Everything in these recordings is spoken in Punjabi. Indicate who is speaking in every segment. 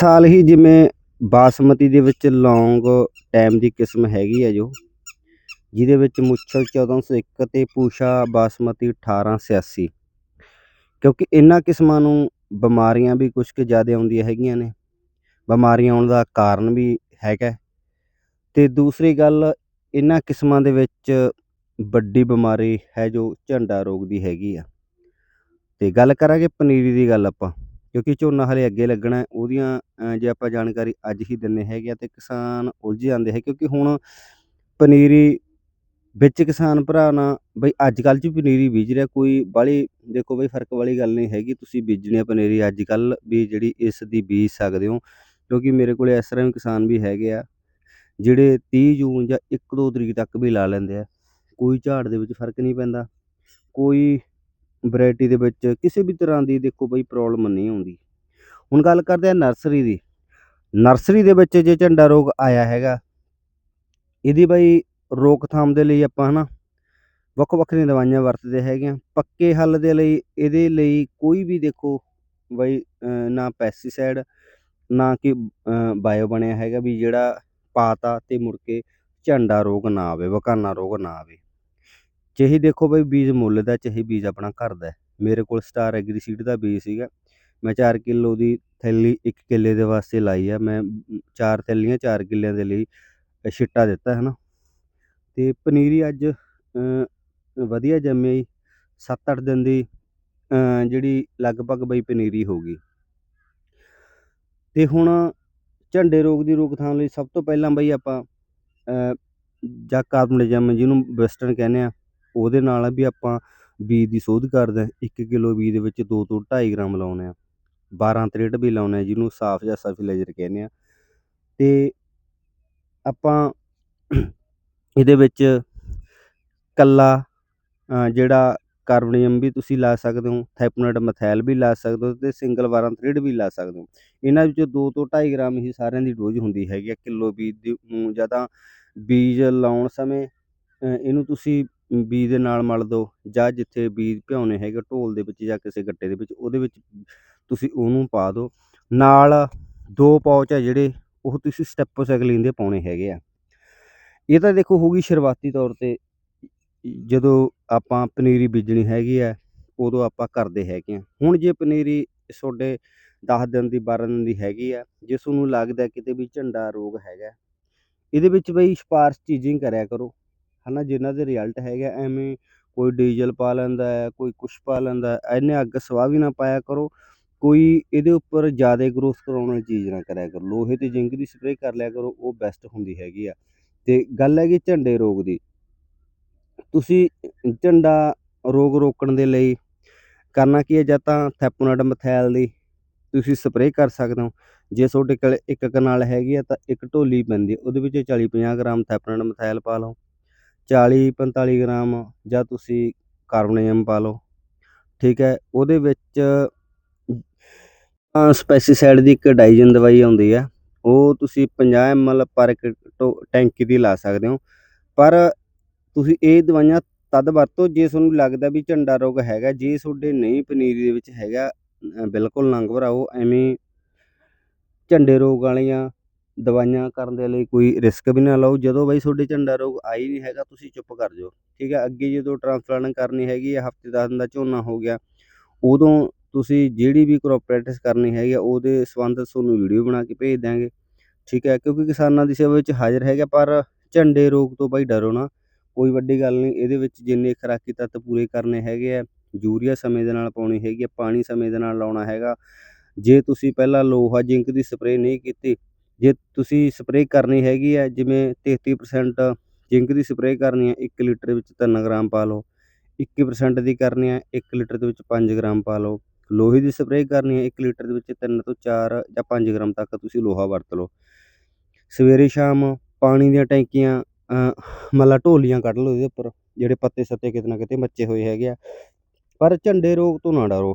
Speaker 1: ਸਾਲ ਹੀ ਜਿਵੇਂ ਬਾਸਮਤੀ ਦੇ ਵਿੱਚ ਲੌਂਗ ਟਾਈਮ ਦੀ ਕਿਸਮ ਹੈਗੀ ਹੈ ਜੋ ਜਿਹਦੇ ਵਿੱਚ ਮੁੱਛਲ 1401 ਅਤੇ ਪੂਸ਼ਾ ਬਾਸਮਤੀ 1886 ਕਿਉਂਕਿ ਇਹਨਾਂ ਕਿਸਮਾਂ ਨੂੰ ਬਿਮਾਰੀਆਂ ਵੀ ਕੁਝ ਕੁ ਜ਼ਿਆਦਾ ਆਉਂਦੀਆਂ ਹੈਗੀਆਂ ਨੇ। ਬਿਮਾਰੀਆਂ ਆਉਣ ਦਾ ਕਾਰਨ ਵੀ ਹੈਗਾ। ਤੇ ਦੂਸਰੀ ਗੱਲ, ਇਹਨਾਂ ਕਿਸਮਾਂ ਦੇ ਵਿੱਚ ਵੱਡੀ ਬਿਮਾਰੀ ਹੈ ਜੋ ਝੰਡਾ ਰੋਗ ਦੀ ਹੈਗੀ ਆ। ਤੇ ਗੱਲ ਕਰਾਂਗੇ ਪਨੀਰੀ ਦੀ ਗੱਲ ਆਪਾਂ। ਕਿਉਂਕਿ ਝੋਨਾ ਹਲੇ ਅੱਗੇ ਲੱਗਣਾ ਉਹਦੀਆਂ ਜੇ ਆਪਾਂ ਜਾਣਕਾਰੀ ਅੱਜ ਹੀ ਦਿੰਨੇ ਹੈਗੇ ਆ ਤੇ ਕਿਸਾਨ ਉਲਝ ਜਾਂਦੇ ਹੈ, ਕਿਉਂਕਿ ਹੁਣ ਪਨੀਰੀ ਵਿੱਚ ਕਿਸਾਨ ਭਰਾ ਨਾ, ਬਈ ਅੱਜ ਕੱਲ੍ਹ 'ਚ ਪਨੀਰੀ ਬੀਜ ਰਿਹਾ, ਕੋਈ ਬਾਹਲੀ, ਦੇਖੋ ਬਈ ਫ਼ਰਕ ਵਾਲੀ ਗੱਲ ਨਹੀਂ ਹੈਗੀ, ਤੁਸੀਂ ਬੀਜਣੀ ਪਨੀਰੀ ਅੱਜ ਕੱਲ੍ਹ ਵੀ ਜਿਹੜੀ ਇਸ ਦੀ ਬੀਜ ਸਕਦੇ ਹੋ, ਕਿਉਂਕਿ ਮੇਰੇ ਕੋਲੇ ਇਸ ਤਰ੍ਹਾਂ ਵੀ ਕਿਸਾਨ ਵੀ ਹੈਗੇ ਆ, ਜਿਹੜੇ 30 ਜੂਨ ਜਾਂ 1-2 ਤਰੀਕ ਤੱਕ ਵੀ ਲਾ ਲੈਂਦੇ ਆ, ਕੋਈ ਝਾੜ ਦੇ ਵਿੱਚ ਫ਼ਰਕ ਨਹੀਂ ਪੈਂਦਾ, ਕੋਈ ਵਰਾਇਟੀ ਦੇ ਵਿੱਚ ਕਿਸੇ ਵੀ ਤਰ੍ਹਾਂ ਦੀ ਦੇਖੋ ਬਈ ਪ੍ਰੋਬਲਮ ਨਹੀਂ ਆਉਂਦੀ। ਹੁਣ ਗੱਲ ਕਰਦੇ ਆ ਨਰਸਰੀ ਦੀ। ਨਰਸਰੀ ਦੇ ਵਿੱਚ ਜੇ ਝੰਡਾ ਰੋਗ ਆਇਆ ਹੈਗਾ, ਇਹਦੀ ਬਈ ਰੋਕਥਾਮ ਦੇ ਲਈ ਆਪਾਂ ਹਨਾ ਵੱਖ ਵੱਖਰੀਆਂ ਦਵਾਈਆਂ ਵਰਤਦੇ ਹੈਗੇ ਆ ਪੱਕੇ ਹੱਲ ਦੇ ਲਈ, ਇਹਦੇ ਲਈ ਕੋਈ ਵੀ ਦੇਖੋ ਬਈ ਨਾ ਪੈਸਟੀਸਾਈਡ ਨਾ ਕਿ ਬਾਇਓ ਬਣਿਆ ਹੈਗਾ ਵੀ ਜਿਹੜਾ ਪਾਤਾ ਤੇ ਮੁੜ ਕੇ ਝੰਡਾ ਰੋਗ ਨਾ ਆਵੇ, ਵਕਾਨਾ ਰੋਗ ਨਾ ਆਵੇ। ਚਾਹੇ ਦੇਖੋ ਬਈ ਬੀਜ ਮੁੱਲ ਦਾ ਚਾਹੇ ਬੀਜ ਆਪਣਾ ਘਰ ਦਾ ਮੇਰੇ ਕੋਲ ਸਟਾਰ ਐਗਰੀ ਸੀਡ ਦਾ ਬੀਜ ਸੀਗਾ। ਮੈਂ 4 ਕਿਲੋ ਦੀ ਥੈਲੀ 1 ਕਿੱਲੇ ਦੇ ਵਾਸਤੇ ਲਾਈ ਆ। ਮੈਂ ਅਮ, ਚਾਰ ਥੈਲੀਆਂ 4 ਕਿੱਲਿਆਂ ਦੇ ਲਈ ਛਿੱਟਾ ਦਿੱਤਾ ਹੈ ਨਾ ਤੇ ਪਨੀਰੀ ਅੱਜ ਵਧੀਆ ਜੰਮੀ ਆਈ 7-8 ਦਿਨ ਦੀ ਜਿਹੜੀ ਲਗਭਗ ਬਈ ਪਨੀਰੀ ਹੋ ਗਈ। ਤੇ ਹੁਣ ਝੰਡੇ ਰੋਗ ਦੀ ਰੋਕਥਾਮ ਲਈ ਸਭ ਤੋਂ ਪਹਿਲਾਂ ਬਈ ਆਪਾਂ ਅ, ਜਾਂ ਕਾਰਬਨਜਮ ਜਿਹਨੂੰ ਵੈਸਟਰਨ ਕਹਿੰਦੇ ਆ ਉਹਦੇ ਨਾਲ ਵੀ ਆਪਾਂ ਬੀਜ ਦੀ ਸੋਧ ਕਰਦੇ ਹਾਂ 1 ਕਿਲੋ ਬੀਜ ਦੇ ਵਿੱਚ 2 ਤੋਂ 2.5 ਗ੍ਰਾਮ ਲਾਉਨੇ ਆ 12 ਤਰੇਟ ਵੀ ਲਾਉਨੇ ਆ ਜਿਹਨੂੰ ਸਾਫ਼ ਜਾਂ ਸਫਿਲਾਈਜ਼ਰ ਕਹਿੰਦੇ ਆ ਤੇ ਆਪਾਂ ਇਹਦੇ ਵਿੱਚ ਕੱਲਾ ਜਿਹੜਾ ਕਾਰਬੋਨੀਅਮ ਵੀ ਤੁਸੀਂ ਲਾ ਸਕਦੇ ਹੋ ਥੈਪਨਟ ਮਥੈਲ ਵੀ ਲਾ ਸਕਦੇ ਹੋ ਤੇ ਸਿੰਗਲ 12 ਤਰੇਟ ਵੀ ਲਾ ਸਕਦੇ ਹੋ। ਇਹਨਾਂ ਵਿੱਚੋਂ 2 ਤੋਂ 2.5 ਗ੍ਰਾਮ ਹੀ ਸਾਰਿਆਂ ਦੀ ਡੋਜ਼ ਹੁੰਦੀ ਹੈਗੀ ਆ ਕਿਲੋ ਬੀਜ ਦੀ ਨੂੰ ਜਾਂ ਤਾਂ ਬੀਜ ਲਾਉਣ ਸਮੇਂ ਇਹਨੂੰ ਤੁਸੀਂ ਬੀਜ ਦੇ ਨਾਲ ਮਲ ਦਿਓ ਜਾਂ ਜਿੱਥੇ ਬੀਜ ਭਿਉਣੇ ਹੈਗੇ ਢੋਲ ਦੇ ਵਿੱਚ ਜਾਂ ਕਿਸੇ ਗੱਟੇ ਦੇ ਵਿੱਚ, ਉਹਦੇ ਵਿੱਚ ਤੁਸੀਂ ਉਹਨੂੰ ਪਾ ਦਿਓ ਨਾਲ ਦੋ ਪਾਉਚ ਆ ਜਿਹੜੇ, ਉਹ ਤੁਸੀਂ ਸਟੈਪ ਸਾਈਕਲਿੰਗ ਦੇ ਪਾਉਣੇ ਹੈਗੇ ਆ। ਇਹ ਤਾਂ ਦੇਖੋ ਹੋਊਗੀ ਸ਼ੁਰੂਆਤੀ ਤੌਰ ਤੇ, ਜਦੋਂ ਆਪਾਂ ਪਨੀਰੀ ਬੀਜਣੀ ਹੈਗੀ ਆ, ਉਦੋਂ ਆਪਾਂ ਕਰਦੇ ਹੈਗੇ ਆ। ਹੁਣ ਜੇ ਪਨੀਰੀ ਤੁਹਾਡੇ 10 ਦਿਨ ਦੀ 12 ਦਿਨ ਦੀ ਹੈਗੀ ਆ, ਜੇ ਤੁਹਾਨੂੰ ਲੱਗਦਾ ਕਿਤੇ ਵੀ ਝੰਡਾ ਰੋਗ ਹੈਗਾ, ਇਹਦੇ ਵਿੱਚ ਬਈ ਸਪਾਰਸ਼ ਚੀਜ਼ਿੰਗ ਕਰਿਆ ਕਰੋ। ਹਨਾ ਜਿਨ੍ਹਾਂ ਦੇ ਰਿਜ਼ਲਟ ਹੈਗਾ ਐਵੇਂ ਕੋਈ ਡੀਜ਼ਲ ਪਾ ਲੈਂਦਾ ਹੈ ਕੋਈ ਕੁਛ ਪਾ ਲੈਂਦਾ ਹੈ, ਇਹਨੇ ਅੱਗ ਸਵਾਹ ਵੀ ਨਾ ਪਾਇਆ ਕਰੋ। ਕੋਈ ਇਹਦੇ ਉੱਪਰ ਜ਼ਿਆਦਾ ਗਰੋਥ ਕਰਾਉਣ ਵਾਲੀ ਚੀਜ਼ ਨਾ ਕਰਿਆ ਕਰੋ। ਲੋਹੇ ਤੇ ਜ਼ਿੰਕ ਦੀ ਸਪਰੇਅ ਕਰ ਲਿਆ ਕਰੋ ਉਹ ਬੈਸਟ ਹੁੰਦੀ ਹੈਗੀ ਆ। ਤੇ ਗੱਲ ਹੈਗੀ ਝੰਡੇ ਰੋਗ ਦੀ। ਤੁਸੀਂ ਝੰਡਾ ਰੋਗ ਰੋਕਣ ਦੇ ਲਈ ਕਰਨਾ ਕੀ ਹੈ? ਜਾਂ ਤਾਂ ਥੈਪੋਨਟ ਮਥੈਲ ਦੀ ਤੁਸੀਂ ਸਪਰੇਅ ਕਰ ਸਕਦੇ ਹੋ। ਜੇ ਤੁਹਾਡੇ ਕੋਲ ਇੱਕ ਕਨਾਲ ਹੈਗੀ ਆ ਤਾਂ ਇੱਕ ਢੋਲੀ ਪੈਂਦੀ ਉਹਦੇ ਵਿੱਚ 40 50 ਗ੍ਰਾਮ ਥੈਪੋਨਟ ਮਥੈਲ ਪਾ ਲਓ। 40 45 ਗ੍ਰਾਮ ਜਾਂ ਤੁਸੀਂ ਕਾਰਬੋਨੇਅਮ ਪਾ ਲਓ, ਠੀਕ ਹੈ। ਉਹਦੇ ਵਿੱਚ ਸਪੈਸੀਸਾਈਡ ਦੀ ਇੱਕ ਡਾਈਜਨ ਦਵਾਈ ਆਉਂਦੀ ਹੈ, ਉਹ ਤੁਸੀਂ ਪੰਜਾਹ 50 ml ਪਰ ਇੱਕ ਟੋ- ਟੈਂਕੀ ਦੀ ਲਾ ਸਕਦੇ ਹੋ। ਪਰ ਤੁਸੀਂ ਇਹ ਦਵਾਈਆਂ ਤਦ ਵਰਤੋ ਜੇ ਤੁਹਾਨੂੰ ਲੱਗਦਾ ਵੀ ਝੰਡਾ ਰੋਗ ਹੈਗਾ, ਜੇ ਤੁਹਾਡੇ ਨਹੀਂ ਪਨੀਰੀ ਦੇ ਵਿੱਚ ਹੈਗਾ ਬਿਲਕੁਲ ਨੰਗ ਭਰਾਓ, ਐਵੇਂ ਝੰਡੇ ਰੋਗ ਵਾਲੀਆਂ ਦਵਾਈਆਂ ਕਰਨ ਦੇ ਲਈ ਕੋਈ ਰਿਸਕ ਵੀ ਨਾ ਲਓ। ਜਦੋਂ ਬਾਈ ਤੁਹਾਡੇ ਝੰਡਾ ਰੋਗ ਆਈ ਨਹੀਂ ਹੈਗਾ, ਤੁਸੀਂ ਚੁੱਪ ਕਰ ਜਾਓ। ਠੀਕ ਹੈ, ਅੱਗੇ ਜਦੋਂ ਟ੍ਰਾਂਸਪਲਾਂਟ ਕਰਨੀ ਹੈਗੀ ਹੈ, ਹਫ਼ਤੇ 10 ਦਿਨ ਦਾ ਝੋਨਾ ਹੋ ਗਿਆ, ਉਦੋਂ ਤੁਸੀਂ ਜਿਹੜੀ ਵੀ ਕ੍ਰੋਪ ਪ੍ਰੈਕਟਿਸ ਕਰਨੀ ਹੈਗੀ ਆ ਉਹਦੇ ਸੰਬੰਧ ਤੁਹਾਨੂੰ ਵੀਡੀਓ ਬਣਾ ਕੇ ਭੇਜ ਦਿਆਂਗੇ। ਠੀਕ ਹੈ, ਕਿਉਂਕਿ ਕਿਸਾਨਾਂ ਦੀ ਸੇਵਾ ਵਿੱਚ ਹਾਜ਼ਰ ਹੈਗਾ, ਪਰ ਝੰਡੇ ਰੋਗ ਤੋਂ ਬਾਈ ਡਰੋ ਨਾ। ਕੋਈ ਵੱਡੀ ਗੱਲ ਨਹੀਂ, ਇਹਦੇ ਵਿੱਚ ਜਿੰਨੇ ਖੁਰਾਕੀ ਤੱਤ ਪੂਰੇ ਕਰਨੇ ਹੈਗੇ ਆ ਯੂਰੀਆ ਸਮੇਂ ਦੇ ਨਾਲ ਪਾਉਣੀ ਹੈਗੀ ਆ ਪਾਣੀ ਸਮੇਂ ਦੇ ਨਾਲ ਲਾਉਣਾ ਹੈਗਾ। ਜੇ ਤੁਸੀਂ ਪਹਿਲਾਂ ਲੋਹਾ, ਜ਼ਿੰਕ ਦੀ ਸਪਰੇਅ ਨਹੀਂ ਕੀਤੀ ਜੇ ਤੁਸੀਂ ਸਪਰੇਅ ਕਰਨੀ ਹੈਗੀ ਹੈ, ਜਿਵੇਂ 33% ਜ਼ਿੰਕ ਦੀ ਸਪਰੇਅ ਕਰਨੀ ਹੈ, ਇੱਕ ਲੀਟਰ ਵਿੱਚ ਤਿੰਨ ਗ੍ਰਾਮ ਪਾ ਲਓ। 21% ਦੀ ਕਰਨੀ ਹੈ, ਇੱਕ ਲੀਟਰ ਦੇ ਵਿੱਚ ਪੰਜ ਗ੍ਰਾਮ ਪਾ ਲਓ। ਲੋਹੇ ਦੀ ਸਪਰੇਅ ਕਰਨੀ ਹੈ, ਇੱਕ ਲੀਟਰ ਦੇ ਵਿੱਚ ਤਿੰਨ ਤੋਂ ਚਾਰ ਜਾਂ ਪੰਜ ਗ੍ਰਾਮ ਤੱਕ ਤੁਸੀਂ ਲੋਹਾ ਵਰਤ ਲਓ। ਸਵੇਰੇ ਸ਼ਾਮ ਪਾਣੀ ਦੀਆਂ ਟੈਂਕੀਆਂ ਮਤਲਬ ਢੋਲੀਆਂ ਕੱਢ ਲਓ ਇਹਦੇ ਉੱਪਰ, ਜਿਹੜੇ ਪੱਤੇ ਸੱਤੇ ਕਿਤੇ ਨਾ ਕਿਤੇ ਮੱਚੇ ਹੋਏ ਹੈਗੇ ਆ। ਪਰ ਝੰਡੇ ਰੋਗ ਤੋਂ ਨਾ ਡਰੋ।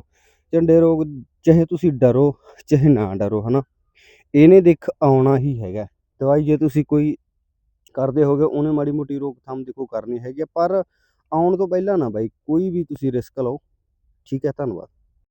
Speaker 1: ਝੰਡੇ ਰੋਗ, ਚਾਹੇ ਤੁਸੀਂ ਡਰੋ, ਚਾਹੇ ਨਾ ਡਰੋ ਹੈ ਨਾ ਇਹਨੇ ਦੇਖ ਆਉਣਾ ਹੀ ਹੈਗਾ। ਦਵਾਈ ਜੇ ਤੁਸੀਂ ਕੋਈ ਕਰਦੇ ਹੋਗੇ ਉਹਨੇ ਮਾੜੀ ਮੋਟੀ ਰੋਕਥਾਮ ਦੇਖੋ ਕਰਨੀ ਹੈਗੀ ਆ, ਪਰ ਆਉਣ ਤੋਂ ਪਹਿਲਾਂ ਨਾ ਬਾਈ ਕੋਈ ਵੀ ਤੁਸੀਂ ਰਿਸਕ ਲਓ। ਠੀਕ ਹੈ ਧੰਨਵਾਦ।